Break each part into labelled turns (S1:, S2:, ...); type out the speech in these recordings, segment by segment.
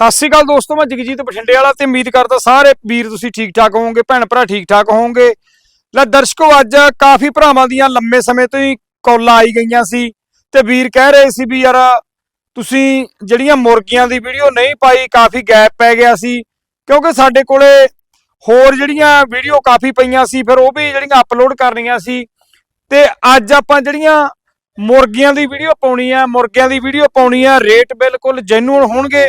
S1: ਸਤਿ ਸ਼੍ਰੀ ਅਕਾਲ ਦੋਸਤੋ, ਮੈਂ ਜਗਜੀਤ ਬਠਿੰਡੇ ਵਾਲਾ ਤੇ ਉਮੀਦ ਕਰਦਾ ਸਾਰੇ ਵੀਰ ਤੁਸੀਂ ਠੀਕ ਠਾਕ ਹੋਵੋਗੇ, ਭੈਣ ਭਰਾ ਠੀਕ ਠਾਕ ਹੋਵੋਗੇ। ਲੈ ਦਰਸ਼ਕੋ, ਅੱਜ ਕਾਫੀ ਭਰਾਵਾਂ ਦੀਆਂ ਲੰਮੇ ਸਮੇਂ ਤੋਂ ਹੀ ਕਾਲਾਂ ਆਈ ਗਈਆਂ ਸੀ ਤੇ ਵੀਰ ਕਹਿ ਰਹੇ ਸੀ ਵੀ ਯਾਰ ਤੁਸੀਂ ਜਿਹੜੀਆਂ ਮੁਰਗੀਆਂ ਦੀ ਵੀਡੀਓ ਨਹੀਂ ਪਾਈ, ਕਾਫੀ ਗੈਪ ਪੈ ਗਿਆ ਸੀ। ਕਿਉਂਕਿ ਸਾਡੇ ਕੋਲੇ ਹੋਰ ਜਿਹੜੀਆਂ ਵੀਡੀਓ ਕਾਫੀ ਪਈਆਂ ਸੀ, ਫਿਰ ਉਹ ਵੀ ਜਿਹੜੀਆਂ ਅਪਲੋਡ ਕਰਨੀਆਂ ਸੀ। ਤੇ ਅੱਜ ਆਪਾਂ ਜਿਹੜੀਆਂ ਮੁਰਗੀਆਂ ਦੀ ਵੀਡੀਓ ਪਾਉਣੀ ਆ, ਮੁਰਗਿਆਂ ਦੀ ਵੀਡੀਓ ਪਾਉਣੀ ਆ ਰੇਟ ਬਿਲਕੁਲ ਜੈਨੂਨ ਹੋਣਗੇ।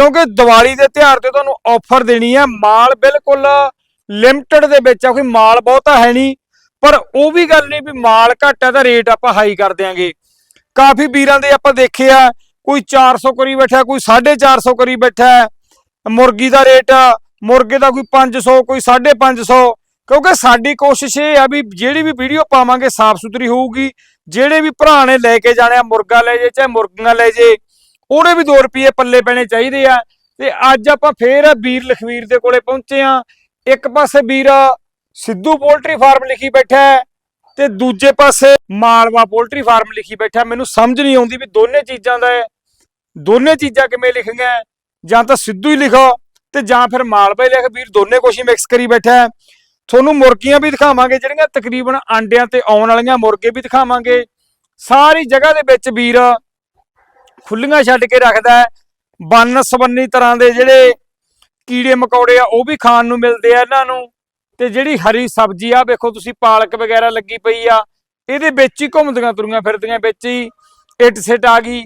S1: ਕਿਉਂਕਿ ਦੀਵਾਲੀ ਦੇ ਤਿਉਹਾਰ ਤੇ ਤੁਹਾਨੂੰ ਆਫਰ ਦੇਣੀ ਹੈ ਮਾਲ ਬਿਲਕੁਲ ਲਿਮਟਿਡ ਦੇ ਵਿੱਚ ਆ, ਕੋਈ ਮਾਲ ਬਹੁਤਾ ਹੈ ਨਹੀਂ। ਪਰ ਉਹ ਵੀ ਗੱਲ ਨਹੀਂ ਵੀ ਮਾਲ ਘੱਟ ਹੈ ਤਾਂ ਰੇਟ ਆਪਾਂ ਹਾਈ ਕਰ ਦਿਆਂਗੇ। ਕਾਫੀ ਵੀਰਾਂ ਦੇ ਆਪਾਂ ਦੇਖੇ ਆ, ਕੋਈ 400 ਕਰੀ ਬੈਠਾ, ਕੋਈ 450 ਕਰੀ ਬੈਠਾ ਮੁਰਗੀ ਦਾ ਰੇਟ ਮੁਰਗੇ ਦਾ ਕੋਈ 500 ਕੋਈ 550 ਕਿਉਂਕਿ ਸਾਡੀ ਕੋਸ਼ਿਸ਼ ਇਹ ਆ ਵੀ ਜਿਹੜੀ ਵੀ ਵੀਡੀਓ ਪਾਵਾਂਗੇ ਸਾਫ਼ ਸੁਥਰੀ ਹੋਊਗੀ। ਜਿਹੜੇ ਵੀ ਭਰਾ ਨੇ ਲੈ ਕੇ ਜਾਣਾ ਮੁਰਗਾ ਲੈ ਜੇ, ਚਾਹੇ ਮੁਰਗੀਆਂ ਲੈ ਜੇ ਉਹਨੇ ਵੀ 2 ਰੁਪਏ ਪੱਲੇ ਪੈਣੇ ਚਾਹੀਦੇ ਆ। ਤੇ ਅੱਜ ਆਪਾਂ ਫੇਰ ਵੀਰ ਲਖਵੀਰ ਦੇ ਕੋਲੇ ਪਹੁੰਚੇ ਆ ਇੱਕ ਪਾਸੇ ਵੀਰ ਸਿੱਧੂ ਪੋਲਟਰੀ ਫਾਰਮ ਲਿਖੀ ਬੈਠਾ ਤੇ ਦੂਜੇ ਪਾਸੇ ਮਾਲਵਾ ਪੋਲਟਰੀ ਫਾਰਮ ਲਿਖੀ ਬੈਠਾ ਮੈਨੂੰ ਸਮਝ ਨਹੀਂ ਆਉਂਦੀ ਵੀ ਦੋਨੇ ਚੀਜ਼ਾਂ ਦਾ ਦੋਨੇ ਚੀਜ਼ਾਂ ਕਿਵੇਂ ਲਿਖੀਆਂ ਜਾਂ ਤਾਂ ਸਿੱਧੂ ਹੀ ਲਿਖੋ ਤੇ ਜਾਂ ਫਿਰ ਮਾਲਵਾ ਹੀ ਲਿਖ। ਵੀਰ ਦੋਨੇ ਕੁਛ ਹੀ ਮਿਕਸ ਕਰੀ ਬੈਠਾ ਤੁਹਾਨੂੰ ਮੁਰਗੀਆਂ ਵੀ ਦਿਖਾਵਾਂਗੇ, ਜਿਹੜੀਆਂ ਤਕਰੀਬਨ ਆਂਡਿਆਂ ਤੇ ਆਉਣ ਵਾਲੀਆਂ ਮੁਰਗੇ ਵੀ ਦਿਖਾਵਾਂਗੇ। ਸਾਰੀ ਜਗ੍ਹਾ ਦੇ ਵਿੱਚ ਵੀਰ ਖੁੱਲੀਆਂ ਛੱਡ ਕੇ ਰੱਖਦਾ ਹੈ। ਬੰਨ ਸਬੰਨੀ ਤਰ੍ਹਾਂ ਦੇ ਜਿਹੜੇ ਕੀੜੇ ਮਕੌੜੇ ਆ, ਉਹ ਵੀ ਖਾਣ ਨੂੰ ਮਿਲਦੇ ਆ ਇਹਨਾਂ ਨੂੰ। ਤੇ ਜਿਹੜੀ ਹਰੀ ਸਬਜ਼ੀ ਆ, ਵੇਖੋ ਤੁਸੀਂ ਪਾਲਕ ਵਗੈਰਾ ਲੱਗੀ ਪਈ ਆ, ਇਹਦੇ ਵਿੱਚ ਹੀ ਘੁੰਮਦੀਆਂ ਤੁਰੀਆਂ ਫਿਰਦੀਆਂ ਵਿੱਚ ਹੀ ਇੱਟ ਸਿੱਟ ਆ ਗਈ।